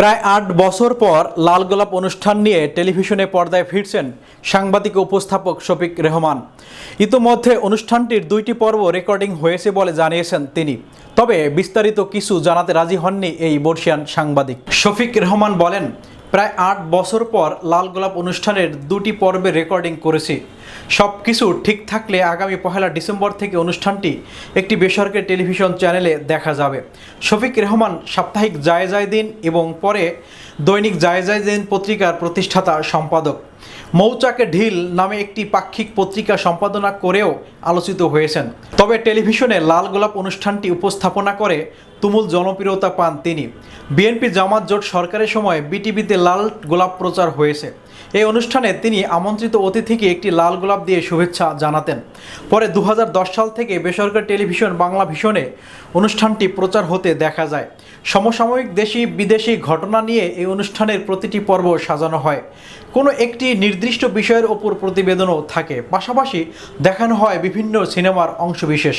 প্রায় আট বছর পর লাল গোলাপ অনুষ্ঠান নিয়ে টেলিভিশনে পর্দায় ফিরছেন সাংবাদিক উপস্থাপক শফিক রেহমান। ইতোমধ্যে অনুষ্ঠানটির দুইটি পর্ব রেকর্ডিং হয়েছে বলে জানিয়েছেন তিনি। তবে বিস্তারিত কিছু জানাতে রাজি হননি এই বর্ষিয়ান সাংবাদিক। শফিক রহমান বলেন প্রায় আট বছর পর লাল গোলাপ অনুষ্ঠানের দুটি পর্বে রেকর্ডিং করেছি। সব কিছু ঠিক থাকলে আগামী পহেলা ডিসেম্বর থেকে অনুষ্ঠানটি একটি বেসরকারি টেলিভিশন চ্যানেলে দেখা যাবে। শফিক রহমান সাপ্তাহিক জায়জায় দিন এবং পরে দৈনিক জায়জায় দিন পত্রিকার প্রতিষ্ঠাতা সম্পাদক। মৌচাকে ঢিল নামে একটি পাক্ষিক পত্রিকা সম্পাদনা করেও আলোচিত হয়েছেন। তবে টেলিভিশনে লাল গোলাপ অনুষ্ঠানটি উপস্থাপনা করে তুমুল জনপ্রিয়তা পান তিনি। বিএনপি জামাত জোট সরকারের সময় বিটিভিতে লাল গোলাপ প্রচার হয়েছে। এই অনুষ্ঠানে তিনি আমন্ত্রিত অতিথিকে একটি লাল গোলাপ দিয়ে শুভেচ্ছা জানাতেন। পরে দু হাজার দশ সাল থেকে বেসরকারি টেলিভিশন বাংলা ভিশনে অনুষ্ঠানটি প্রচার হতে দেখা যায়। সমসাময়িক দেশি বিদেশি ঘটনা নিয়ে এই অনুষ্ঠানের প্রতিটি পর্ব সাজানো হয়। কোনো একটি নির্দিষ্ট বিষয়ের ওপর প্রতিবেদনও থাকে। পাশাপাশি দেখানো হয় বিভিন্ন সিনেমার অংশবিশেষ।